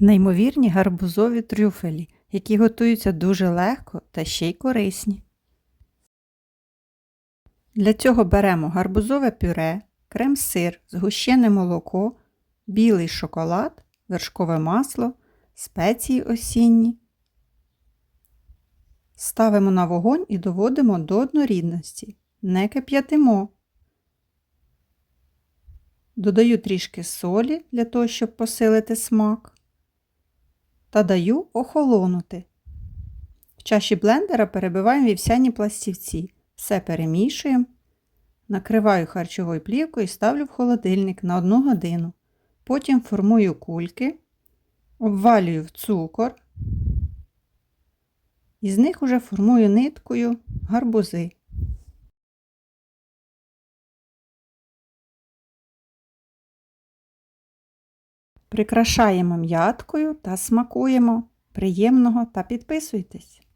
Неймовірні гарбузові трюфелі, які готуються дуже легко та ще й корисні. Для цього беремо гарбузове пюре, крем-сир, згущене молоко, білий шоколад, вершкове масло, спеції осінні. Ставимо на вогонь і доводимо до однорідності. Не кип'ятимо. Додаю трішки солі для того, щоб посилити смак. Та даю охолонути. В чаші блендера перебиваємо вівсяні пластівці. Все перемішуємо. Накриваю харчовою плівкою і ставлю в холодильник на 1 годину. Потім формую кульки, обвалюю в цукор. Із них уже формую ниткою гарбузи. Прикрашаємо м'яткою та смакуємо. Приємного та підписуйтесь!